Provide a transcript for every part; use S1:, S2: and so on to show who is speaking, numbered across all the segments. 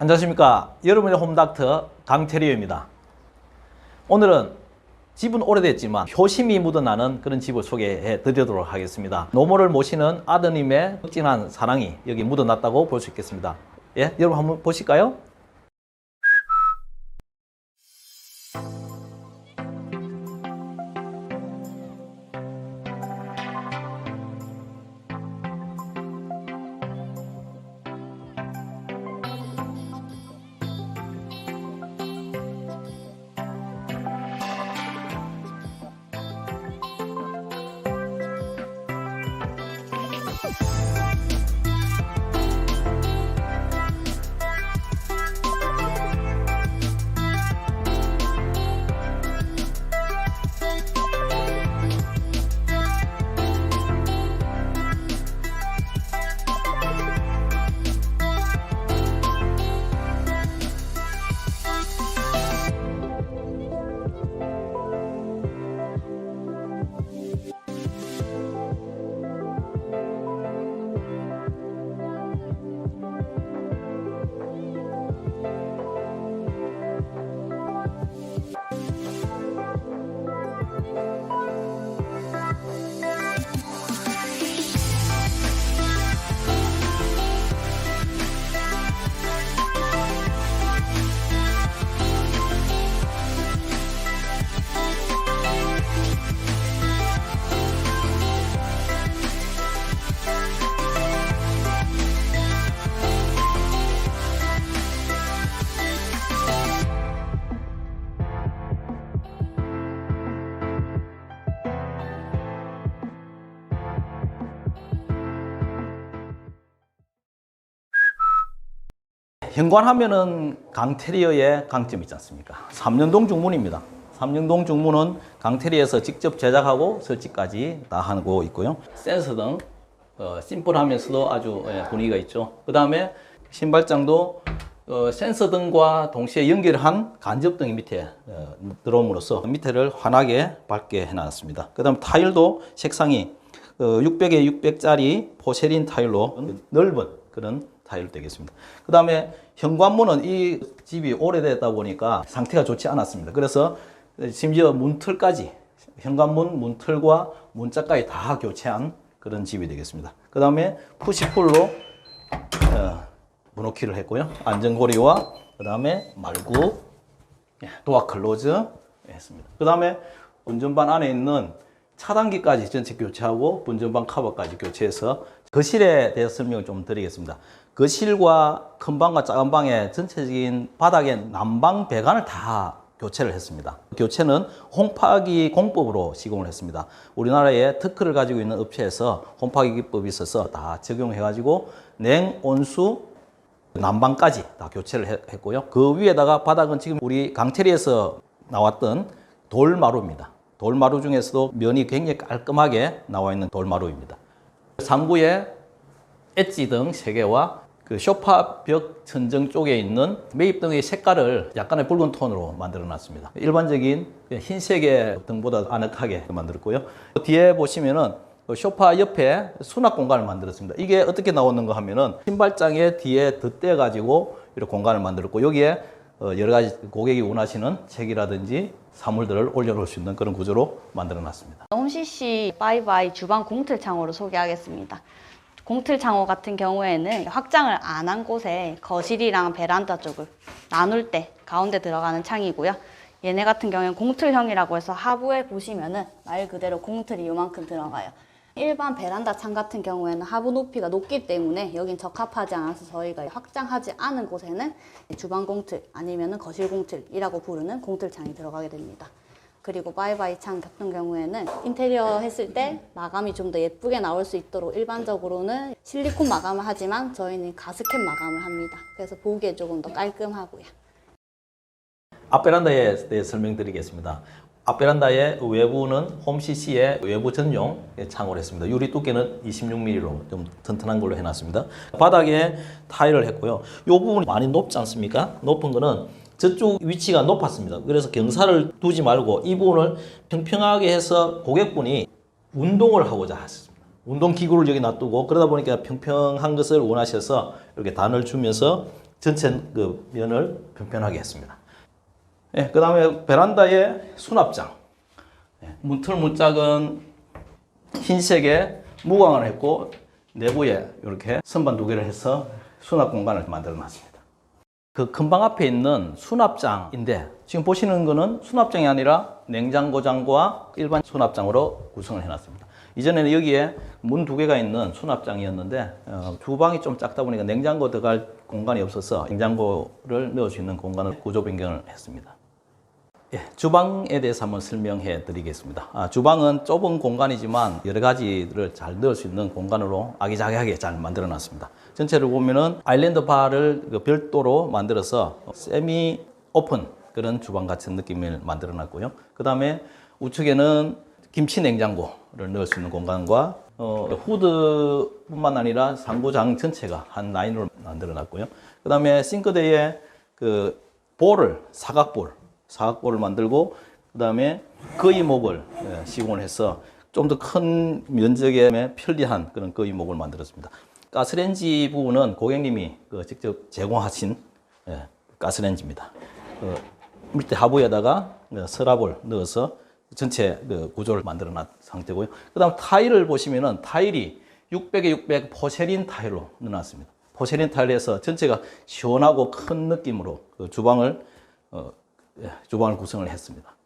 S1: 안녕하십니까. 여러분의 홈닥터 강태리입니다. 오늘은 집은 오래됐지만 효심이 묻어나는 그런 집을 소개해 드리도록 하겠습니다. 노모를 모시는 아드님의 흑진한 사랑이 여기 묻어났다고 볼 수 있겠습니다. 예, 여러분 한번 보실까요? 현관하면은 강테리어의 강점이 있지 않습니까? 삼년동 중문입니다. 삼년동 중문은 강테리에서 직접 제작하고 설치까지 다 하고 있고요. 센서 등 어, 심플하면서도 아주 예, 분위기가 있죠. 그 다음에 신발장도 어, 센서 등과 동시에 연결한 간접 등이 밑에 어, 들어옴으로써 밑에를 환하게 밝게 해놨습니다. 그 다음 타일도 색상이 어, 600에 600짜리 포세린 타일로 넓은 그런 타일 되겠습니다. 그 다음에 현관문은 이 집이 오래되다 보니까 상태가 좋지 않았습니다. 그래서 심지어 문틀까지 현관문 문틀과 문짝까지 다 교체한 그런 집이 되겠습니다. 그 다음에 푸시풀로 어, 문호키를 했고요. 안전고리와 그 다음에 말구, 예, 도어 클로즈 했습니다. 그 다음에 운전반 안에 있는 차단기까지 전체 교체하고 운전반 커버까지 교체해서 거실에 대해서 설명을 좀 드리겠습니다. 거실과 큰 방과 작은 방의 전체적인 바닥의 난방 배관을 다 교체를 했습니다. 교체는 홈파기 공법으로 시공을 했습니다. 우리나라에 특허를 가지고 있는 업체에서 홈파기 기법이 있어서 다 적용해가지고 냉, 온수, 난방까지 다 교체를 해- 했고요. 그 위에다가 바닥은 지금 우리 강태리에서 나왔던 돌마루입니다. 돌마루 중에서도 면이 굉장히 깔끔하게 나와 있는 돌마루입니다. 상부에 엣지 등 3개와 그 쇼파 벽 천정 쪽에 있는 매입등의 색깔을 약간의 붉은 톤으로 만들어 놨습니다. 일반적인 흰색의 등보다 아늑하게 만들었고요. 뒤에 보시면은 그 쇼파 옆에 수납 공간을 만들었습니다. 이게 어떻게 나오는가 하면은 신발장의 뒤에 덧대 가지고 이렇게 공간을 만들었고 여기에 어, 여러 가지 고객이 원하시는 책이라든지 사물들을 올려놓을 수 있는 그런 구조로 만들어 놨습니다.
S2: 홈CC 바이바이 주방 공틀 창호를 소개하겠습니다. 공틀 창호 같은 경우에는 확장을 안 한 곳에 거실이랑 베란다 쪽을 나눌 때 가운데 들어가는 창이고요. 얘네 같은 경우에는 공틀형이라고 해서 하부에 보시면은 말 그대로 공틀이 이만큼 들어가요. 일반 베란다 창 같은 경우에는 하부 높이가 높기 때문에 여긴 적합하지 않아서 저희가 확장하지 않은 곳에는 주방 공틀 아니면은 거실 공틀이라고 부르는 공틀 창이 들어가게 됩니다. 그리고 바이바이 창 같은 경우에는 인테리어 했을 때 마감이 좀 더 예쁘게 나올 수 있도록 일반적으로는 실리콘 마감을 하지만 저희는 가스켓 마감을 합니다. 그래서 보기에 조금 더 깔끔하고요.
S1: 앞베란다에 대해 설명드리겠습니다. 앞베란다의 외부는 홈CC의 외부 전용 창호를 했습니다. 유리 두께는 26mm로 좀 튼튼한 걸로 해놨습니다. 바닥에 타일을 했고요. 이 부분이 많이 높지 않습니까? 높은 거는 저쪽 위치가 높았습니다. 그래서 경사를 두지 말고 이 부분을 평평하게 해서 고객분이 운동을 하고자 하셨습니다. 운동 기구를 여기 놔두고 그러다 보니까 평평한 것을 원하셔서 이렇게 단을 주면서 전체 그 면을 편편하게 했습니다. 예, 그 다음에 베란다의 수납장. 예, 문틀 문짝은 흰색에 무광을 했고 내부에 이렇게 선반 두 개를 해서 수납 공간을 만들어 놨습니다. 그 금방 앞에 있는 수납장인데 지금 보시는 거는 수납장이 아니라 냉장고장과 일반 수납장으로 구성을 해놨습니다. 이전에는 여기에 문 두 개가 있는 수납장이었는데 어, 주방이 좀 작다 보니까 냉장고 들어갈 공간이 없어서 냉장고를 넣을 수 있는 공간을 구조 변경을 했습니다. 예, 주방에 대해서 한번 설명해 드리겠습니다. 아, 주방은 좁은 공간이지만 여러 가지를 잘 넣을 수 있는 공간으로 아기자기하게 잘 만들어 놨습니다. 전체를 보면은 아일랜드 바를 그 별도로 만들어서 세미 오픈 그런 주방 같은 느낌을 만들어 놨고요. 그 다음에 우측에는 김치 냉장고를 넣을 수 있는 공간과 어, 후드뿐만 아니라 상부장 전체가 한 라인으로 만들어 놨고요. 그 다음에 싱크대에 그 볼을 사각볼 사각볼을 만들고 그 다음에 거의목을 예, 시공을 해서 좀 더 큰 면적에 편리한 그런 거의목을 만들었습니다. 가스레인지 부분은 고객님이 그 직접 제공하신 예, 가스레인지입니다. 그 밑에 하부에다가 그 서랍을 넣어서 전체 그 구조를 만들어 놨 상태고요. 그 다음 타일을 보시면은 타일이 600에 600 포세린 타일로 넣어놨습니다. 포세린 타일에서 전체가 시원하고 큰 느낌으로 그 주방을 어, 예, 주방을 구성을 했습니다.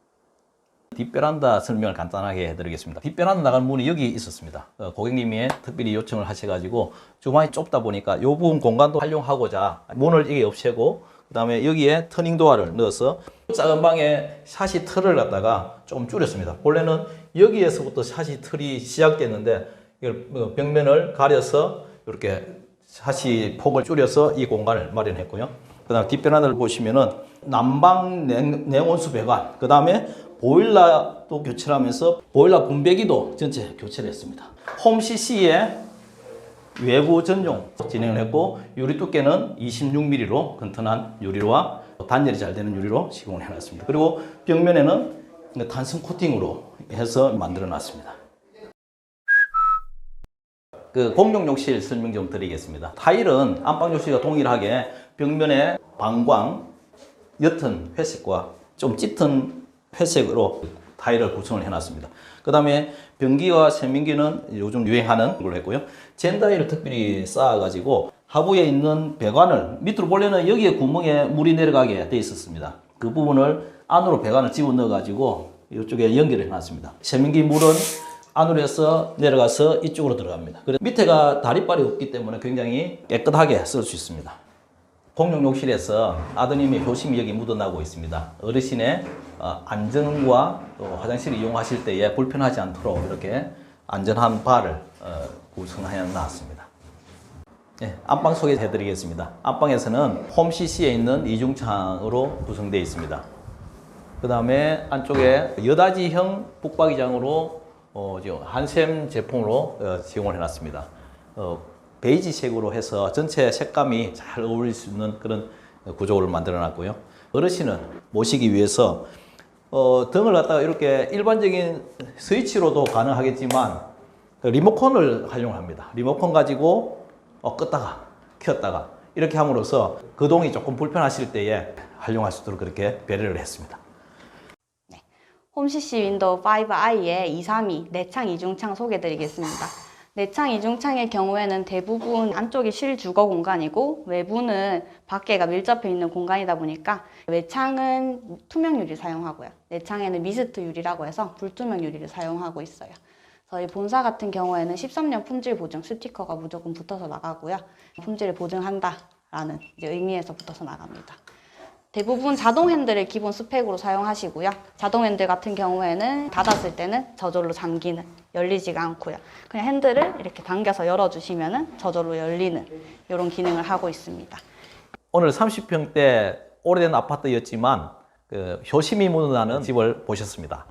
S1: 뒷베란다 설명을 간단하게 해드리겠습니다. 뒷베란다 나갈 문이 여기 있었습니다. 어, 고객님이 특별히 요청을 하셔가지고 주방이 좁다 보니까 이 부분 공간도 활용하고자 문을 이게 없애고 그 다음에 여기에 터닝 도어를 넣어서 작은 방에 샷이 틀을 갖다가 조금 줄였습니다. 원래는 여기에서부터 샷이 틀이 시작됐는데 이걸 어, 벽면을 가려서 이렇게 샷이 폭을 줄여서 이 공간을 마련했고요. 그 다음 뒷베란다를 보시면은 난방 냉, 냉온수 배관, 그 다음에 보일러도 교체를 하면서 보일러 분배기도 전체 교체를 했습니다. 홈 CC에 외부 전용 진행을 했고 유리 두께는 26mm로 튼튼한 유리와 단열이 잘 되는 유리로 시공을 해놨습니다. 그리고 벽면에는 단성 코팅으로 해서 만들어 놨습니다. 그 공용 욕실 설명 좀 드리겠습니다. 타일은 안방 욕실과 동일하게 벽면에 방광, 옅은 회색과 좀 짙은 회색으로 타일을 구성을 해놨습니다. 그 다음에 변기와 세민기는 요즘 유행하는 걸로 했고요. 젠다이를 특별히 쌓아가지고 하부에 있는 배관을 밑으로 원래는 여기에 구멍에 물이 내려가게 돼 있었습니다. 그 부분을 안으로 배관을 집어 넣어가지고 이쪽에 연결을 해놨습니다. 세민기 물은 안으로 해서 내려가서 이쪽으로 들어갑니다. 그래서 밑에가 다리빨이 없기 때문에 굉장히 깨끗하게 쓸 수 있습니다. 공용 욕실에서 아드님의 효심이 여기 묻어나고 있습니다. 어르신의 어, 안전과 또 화장실을 이용하실 때에 불편하지 않도록 이렇게 안전한 바를 어, 구성하여 놨습니다. 예, 안방 소개해 드리겠습니다. 안방에서는 홈 CC에 있는 이중창으로 구성되어 있습니다. 그 다음에 안쪽에 여다지형 북박이장으로 어, 한샘 제품으로 어, 지용을 해놨습니다. 어, 베이지색으로 해서 전체 색감이 잘 어울릴 수 있는 그런 구조를 만들어 놨고요. 어르신은 모시기 위해서 어, 등을 갖다가 이렇게 일반적인 스위치로도 가능하겠지만 그 리모컨을 활용합니다. 리모컨 가지고 어, 껐다가 켰다가 이렇게 함으로써 거동이 조금 불편하실 때에 활용할 수 있도록 그렇게 배려를 했습니다.
S2: 홈CC 윈도우 5i의 232 내창 이중창 소개드리겠습니다. 내창 이중창의 경우에는 대부분 안쪽이 실주거 공간이고 외부는 밖에가 밀접해 있는 공간이다 보니까 외창은 투명 유리 사용하고요. 내창에는 미스트 유리라고 해서 불투명 유리를 사용하고 있어요. 저희 본사 같은 경우에는 13년 품질 보증 스티커가 무조건 붙어서 나가고요. 품질을 보증한다라는 의미에서 붙어서 나갑니다. 대부분 자동 핸들을 기본 스펙으로 사용하시고요. 자동 핸들 같은 경우에는 닫았을 때는 저절로 잠기는, 열리지가 않고요. 그냥 핸들을 이렇게 당겨서 열어주시면 저절로 열리는 이런 기능을 하고 있습니다.
S1: 오늘 30평대 오래된 아파트였지만 그 효심이 묻어나는 집을 보셨습니다.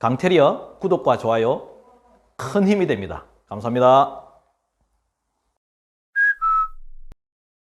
S1: 강테리어 구독과 좋아요 큰 힘이 됩니다. 감사합니다.